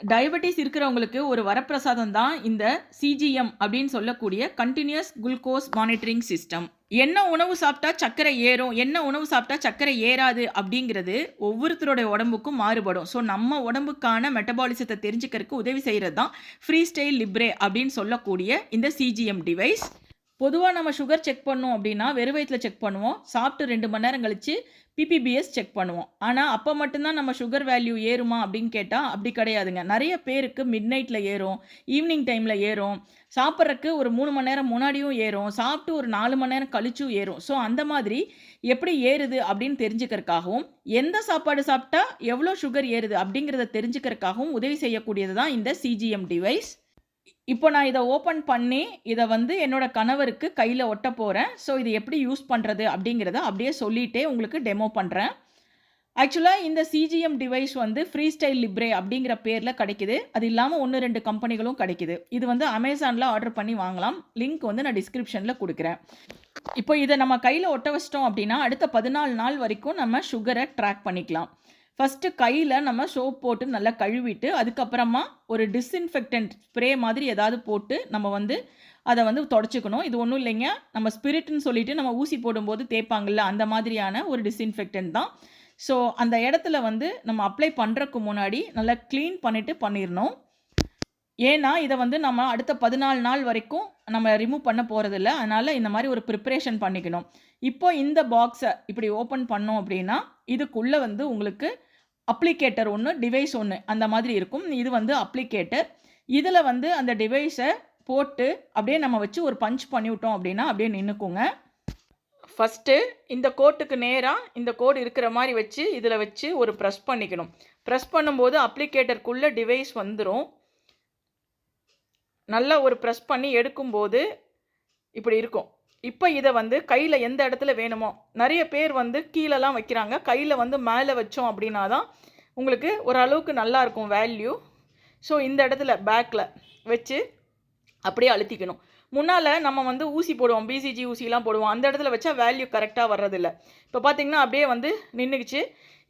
Diabetes இருக்கிறவங்களுக்கு ஒரு வரப்பிரசாதம் தான் இந்த சிஜிஎம் அப்படின்னு சொல்லக்கூடிய கண்டினியூஸ் குளுக்கோஸ் மானிட்டரிங் சிஸ்டம் என்ன உணவு சாப்பிட்டா சர்க்கரை ஏறும் என்ன உணவு சாப்பிட்டா சர்க்கரை ஏறாது அப்படிங்கிறது ஒவ்வொருத்தருடைய உடம்புக்கும் மாறுபடும். ஸோ நம்ம உடம்புக்கான மெட்டபாலிசத்தை தெரிஞ்சுக்கிறதுக்கு உதவி செய்கிறது தான் ஃப்ரீ ஸ்டைல் லிப்ரே அப்படின்னு சொல்லக்கூடிய இந்த சிஜிஎம் டிவைஸ் பொதுவாக நம்ம சுகர் செக் பண்ணோம் அப்படின்னா வெறும் வயிற்றில் செக் பண்ணுவோம். சாப்பிட்டு ரெண்டு மணி நேரம் கழிச்சு பிபிபிஎஸ் செக் பண்ணுவோம். ஆனால் அப்போ மட்டும்தான் நம்ம சுகர் வேல்யூ ஏறுமா அப்படின்னு கேட்டால் அப்படி கிடையாதுங்க. நிறைய பேருக்கு மிட் நைட்டில் ஏறும் ஈவினிங் டைமில் ஏறும். சாப்பிட்றக்கு ஒரு மூணு மணி நேரம் முன்னாடியும் ஏறும். சாப்பிட்டு ஒரு நாலு மணி நேரம் கழிச்சும் ஏறும். ஸோ அந்த மாதிரி எப்படி ஏறுது அப்படின்னு தெரிஞ்சுக்கிறதுக்காகவும் எந்த சாப்பாடு சாப்பிட்டா எவ்வளோ சுகர் ஏறுது அப்படிங்கிறத தெரிஞ்சுக்கிறதுக்காகவும் உதவி செய்யக்கூடியது தான் இந்த சிஜிஎம் டிவைஸ் இப்போ நான் இதை ஓப்பன் பண்ணி இதை வந்து என்னோடய கணவருக்கு கையில் ஒட்ட போகிறேன் ஸோ இது எப்படி யூஸ் பண்ணுறது அப்படிங்கிறத அப்படியே சொல்லிகிட்டே உங்களுக்கு டெமோ பண்ணுறேன் ஆக்சுவலாக இந்த சிஜிஎம் டிவைஸ் வந்து ஃப்ரீ ஸ்டைல் லிப்ரே அப்படிங்கிற பேரில் கிடைக்குது. அது இல்லாமல் ஒன்று ரெண்டு கம்பெனிகளும் கிடைக்குது. இது வந்து அமேசானில் ஆர்டர் பண்ணி வாங்கலாம். லிங்க் வந்து நான் டிஸ்கிரிப்ஷனில் கொடுக்குறேன். இப்போ இதை நம்ம கையில் ஒட்ட வச்சிட்டோம் அப்படின்னா அடுத்த பதினாலு நாள் வரைக்கும் நம்ம சுகரை ட்ராக் பண்ணிக்கலாம். ஃபஸ்ட்டு கையில் நம்ம சோப் போட்டு நல்லா கழுவிட்டு அதுக்கப்புறமா ஒரு டிஸ்இன்ஃபெக்டன்ட் ஸ்ப்ரே மாதிரி ஏதாவது போட்டு நம்ம வந்து அதை வந்து தொடச்சிக்கணும். இது ஒன்றும் இல்லைங்க. நம்ம ஸ்பிரிட்னு சொல்லிட்டு நம்ம ஊசி போடும்போது தேய்ப்பாங்கல்ல அந்த மாதிரியான ஒரு டிஸ்இன்ஃபெக்டன்ட் தான். ஸோ அந்த இடத்துல வந்து நம்ம அப்ளை பண்ணுறதுக்கு முன்னாடி நல்லா க்ளீன் பண்ணிவிட்டு பண்ணிடணும் ஏன்னா இதை வந்து நம்ம அடுத்த பதினாலு நாள் வரைக்கும் நம்ம ரிமூவ் பண்ண போகிறதில்ல அதனால் இந்த மாதிரி ஒரு ப்ரிப்ரேஷன் பண்ணிக்கணும். இப்போ இந்த பாக்ஸை இப்படி ஓப்பன் பண்ணோம் அப்படின்னா இதுக்குள்ளே வந்து உங்களுக்கு அப்ளிகேட்டர் ஒன்று டிவைஸ் ஒன்று அந்த மாதிரி இருக்கும். இது வந்து அப்ளிகேட்டர் இதில் வந்து அந்த டிவைஸை போட்டு அப்படியே நம்ம வச்சு ஒரு பஞ்ச் பண்ணிவிட்டோம் அப்படின்னா அப்படியே நின்றுக்குங்க ஃபஸ்ட்டு இந்த கோட்டுக்கு நேராக இந்த கோடு இருக்கிற மாதிரி வச்சு இதில் வச்சு ஒரு ப்ரெஸ் பண்ணிக்கணும். ப்ரெஸ் பண்ணும்போது அப்ளிகேட்டருக்குள்ளே டிவைஸ் வந்துடும் நல்லா ஒரு ப்ரெஸ் பண்ணி எடுக்கும்போது இப்படி இருக்கும். இப்போ இதை வந்து கையில் எந்த இடத்துல வேணுமோ நிறைய பேர் வந்து கீழெல்லாம் வைக்கிறாங்க. கையில் வந்து மேலே வச்சோம் அப்படின்னா தான் உங்களுக்கு ஓரளவுக்கு நல்லாயிருக்கும் வேல்யூ ஸோ இந்த இடத்துல பேக்கில் வச்சு அப்படியே அழுத்திக்கணும். முன்னால் நம்ம வந்து ஊசி போடுவோம் பிசிஜி ஊசிலாம் போடுவோம். அந்த இடத்துல வச்சா வேல்யூ கரெக்டாக வர்றதில்ல. இப்போ பார்த்தீங்கன்னா அப்படியே வந்து நின்றுக்குச்சு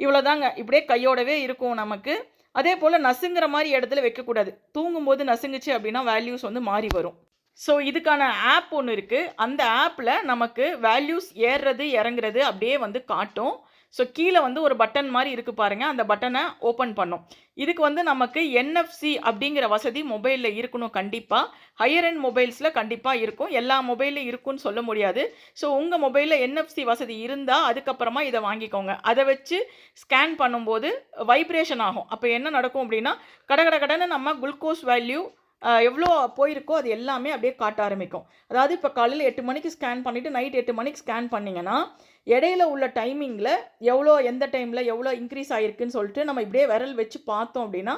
இவ்வளோதாங்க இப்படியே கையோடவே இருக்கும் நமக்கு. அதே போல் நசுங்கிற மாதிரி இடத்துல வைக்கக்கூடாது. தூங்கும்போது நசுங்குச்சு அப்படின்னா வேல்யூஸ் வந்து மாறி வரும். ஸோ இதுக்கான ஆப் ஒன்று இருக்குது அந்த ஆப்பில் நமக்கு வேல்யூஸ் ஏறுறது இறங்குறது அப்படியே வந்து காட்டும். ஸோ கீழே வந்து ஒரு பட்டன் மாதிரி இருக்குது பாருங்கள் அந்த பட்டனை ஓப்பன் பண்ணும். இதுக்கு வந்து நமக்கு என்எஃப்சி அப்படிங்கிற வசதி மொபைலில் இருக்கணும் கண்டிப்பாக ஹையர் அண்ட் மொபைல்ஸில் கண்டிப்பாக இருக்கும். எல்லா மொபைலும் இருக்குன்னு சொல்ல முடியாது. ஸோ உங்கள் மொபைலில் என்எஃப்சி வசதி இருந்தால் அதுக்கப்புறமா இதை வாங்கிக்கோங்க. அதை வச்சு ஸ்கேன் பண்ணும்போது வைப்ரேஷன் ஆகும். அப்போ என்ன நடக்கும் அப்படின்னா கட கட கடன்னு நம்ம குளுக்கோஸ் வேல்யூ எவ்வளோ போயிருக்கோ அது எல்லாமே அப்படியே காட்ட ஆரம்பிக்கும். அதாவது இப்போ காலையில் எட்டு மணிக்கு ஸ்கேன் பண்ணிவிட்டு நைட் எட்டு மணிக்கு ஸ்கேன் பண்ணிங்கன்னா இடையில உள்ள டைமிங்கில் எவ்வளோ எந்த டைமில் எவ்வளோ இன்க்ரீஸ் ஆகிருக்குன்னு சொல்லிட்டு நம்ம இப்படியே விரல் வச்சு பார்த்தோம் அப்படின்னா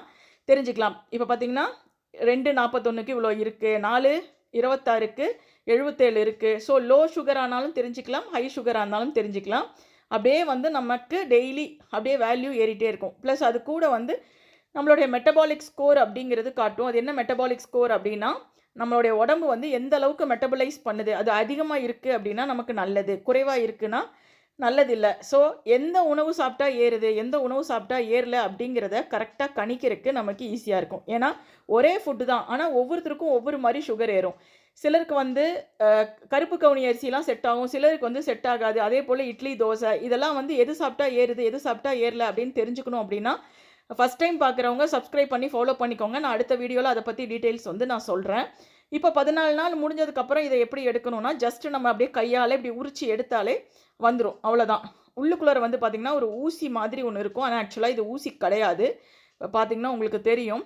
தெரிஞ்சுக்கலாம். இப்போ பார்த்தீங்கன்னா ரெண்டு நாற்பத்தொன்றுக்கு இவ்வளோ இருக்குது நாலு இருபத்தாறுக்கு எழுபத்தேழு இருக்குது ஸோ லோ சுகர் ஆனாலும் தெரிஞ்சுக்கலாம் ஹை சுகராக இருந்தாலும் தெரிஞ்சுக்கலாம். அப்படியே வந்து நமக்கு டெய்லி அப்படியே வேல்யூ ஏறிட்டே இருக்கும். ப்ளஸ் அது கூட வந்து நம்மளுடைய மெட்டபாலிக் ஸ்கோர் அப்படிங்கிறது காட்டும். அது என்ன மெட்டபாலிக் ஸ்கோர் அப்படின்னா நம்மளுடைய உடம்பு வந்து எந்த அளவுக்கு மெட்டபலைஸ் பண்ணுது அது அதிகமாக இருக்குது அப்படின்னா நமக்கு நல்லது. குறைவாக இருக்குன்னா நல்லதில்லை. ஸோ எந்த உணவு சாப்பிட்டா ஏறுது எந்த உணவு சாப்பிட்டா ஏறல அப்படிங்கிறத கரெக்டாக கணிக்கிறதுக்கு நமக்கு ஈஸியாக இருக்கும். ஏன்னா ஒரே ஃபுட்டு தான். ஆனால் ஒவ்வொருத்தருக்கும் ஒவ்வொரு மாதிரி சுகர் ஏறும். சிலருக்கு வந்து கருப்பு கவுனி அரிசிலாம் செட் ஆகும். சிலருக்கு வந்து செட் ஆகாது. அதே போல் இட்லி தோசை இதெல்லாம் வந்து எது சாப்பிட்டா ஏறுது எது சாப்பிட்டா ஏறல அப்படின்னு தெரிஞ்சுக்கணும் அப்படின்னா ஃபஸ்ட் டைம் பார்க்குறவங்க சப்ஸ்கிரைப் பண்ணி ஃபாலோ பண்ணிக்கோங்க. நான் அடுத்த வீடியோவில் அதை பற்றி டீட்டெயில்ஸ் வந்து நான் சொல்கிறேன் இப்போ பதினாலு நாள் முடிஞ்சதுக்கப்புறம் இதை எப்படி எடுக்கணும்னா ஜஸ்ட் நம்ம அப்படியே கையால் இப்படி உரிச்சு எடுத்தாலே வந்துடும் அவ்வளோதான் உள்ளுக்குள்ளார வந்து பார்த்திங்கன்னா ஒரு ஊசி மாதிரி ஒன்று இருக்கும். ஆனால் ஆக்சுவலாக இது ஊசி கிடையாது. இப்போ பார்த்தீங்கன்னா உங்களுக்கு தெரியும்.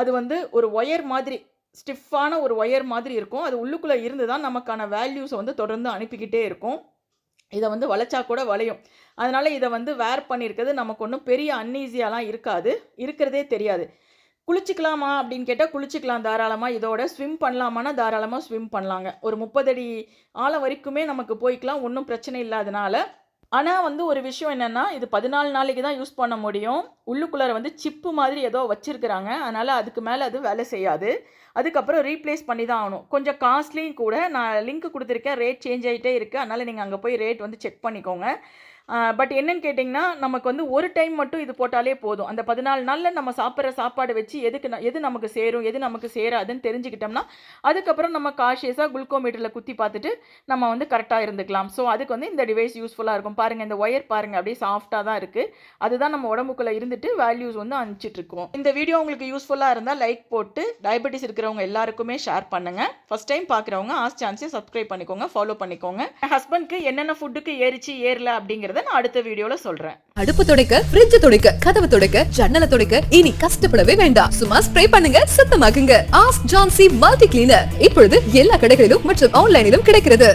அது வந்து ஒரு ஒயர் மாதிரி ஸ்டிஃபான ஒரு ஒயர் மாதிரி இருக்கும். அது உள்ளுக்குள்ளே இருந்து தான் நமக்கான வேல்யூஸை வந்து தொடர்ந்து அனுப்பிக்கிட்டே இருக்கும். இதை வந்து வளைச்சா கூட வளையும். அதனால் இதை வந்து வேர் பண்ணியிருக்கிறது நமக்கு ஒன்றும் பெரிய அன்ஈஸியாலாம் இருக்காது. இருக்கிறதே தெரியாது. குளிச்சுக்கலாமா அப்படின்னு கேட்டால் குளிச்சுக்கலாம் தாராளமாக இதோட ஸ்விம் பண்ணலாமான்னா தாராளமாக ஸ்விம் பண்ணலாங்க. ஒரு முப்பது அடி ஆழம் வரைக்குமே நமக்கு போய்க்கலாம். ஒன்றும் பிரச்சனை இல்லாதனால ஆனால் வந்து ஒரு விஷயம் என்னென்னா இது பதினாலு நாளைக்கு தான் யூஸ் பண்ண முடியும். உள்ளுக்குள்ளார வந்து சிப்பு மாதிரி ஏதோ வச்சுருக்குறாங்க. அதனால் அதுக்கு மேலே அது வேலை செய்யாது. அதுக்கப்புறம் ரீப்ளேஸ் பண்ணி தான் ஆகணும். கொஞ்சம் காஸ்ட்லியும் கூட நான் லிங்க் கொடுத்துருக்கேன். ரேட் சேஞ்ச் ஆகிட்டே இருக்குது அதனால் நீங்கள் அங்கே போய் ரேட் வந்து செக் பண்ணிக்கோங்க. பட் என்னன்னு கேட்டிங்கன்னா நமக்கு வந்து ஒரு டைம் மட்டும் இது போட்டாலே போதும். அந்த பதினாலு நாளில் நம்ம சாப்பிட்ற சாப்பாடு வச்சு எதுக்கு எது நமக்கு சேரும் எது நமக்கு சேராதுன்னு தெரிஞ்சுக்கிட்டோம்னா அதுக்கப்புறம் நம்ம காஷியஸாக குளுக்கோமீட்டரில் குத்தி பார்த்துட்டு நம்ம வந்து கரெக்டாக இருந்துக்கலாம். ஸோ அதுக்கு வந்து இந்த டிவைஸ் யூஸ்ஃபுல்லாக இருக்கும். பாருங்கள் இந்த ஒயர் பாருங்கள் அப்படியே சாஃப்டாக தான் இருக்குது அதுதான் நம்ம உடம்புக்குள்ளே இருந்துட்டு வேல்யூஸ் வந்து அனுப்பிச்சிட்ருக்கோம். இந்த வீடியோ உங்களுக்கு யூஸ்ஃபுல்லாக இருந்தால் லைக் போட்டு டயபெட்டிஸ் இருக்கிறவங்க எல்லாருக்குமே ஷேர் பண்ணுங்கள் ஃபஸ்ட் டைம் பார்க்குறவங்க ஆஸ் சான்ஸே சப்ஸ்கிரைப் பண்ணிக்கோங்க ஃபாலோ பண்ணிக்கோங்க. ஹஸ்பண்ட்க்கு என்னென்ன ஃபுட்டுக்கு ஏறிச்சு ஏறல அப்படிங்கிறத நான் அடுத்த வீடியோல சொல்றேன். அடுப்பு துடைக்க ஃப்ரிட்ஜ் துடைக்க கதவு துடைக்க ஜன்னலை துடைக்க இனி கஷ்டப்படவே வேண்டாம். சும்மா ஸ்ப்ரே பண்ணுங்க சுத்தமாக்குங்க. ஆஸ்க் ஜான்சி மல்டி கிளீனர் இப்பொழுது எல்லா கடைகளிலும் மற்றும் ஆன்லைனிலும் கிடைக்கிறது.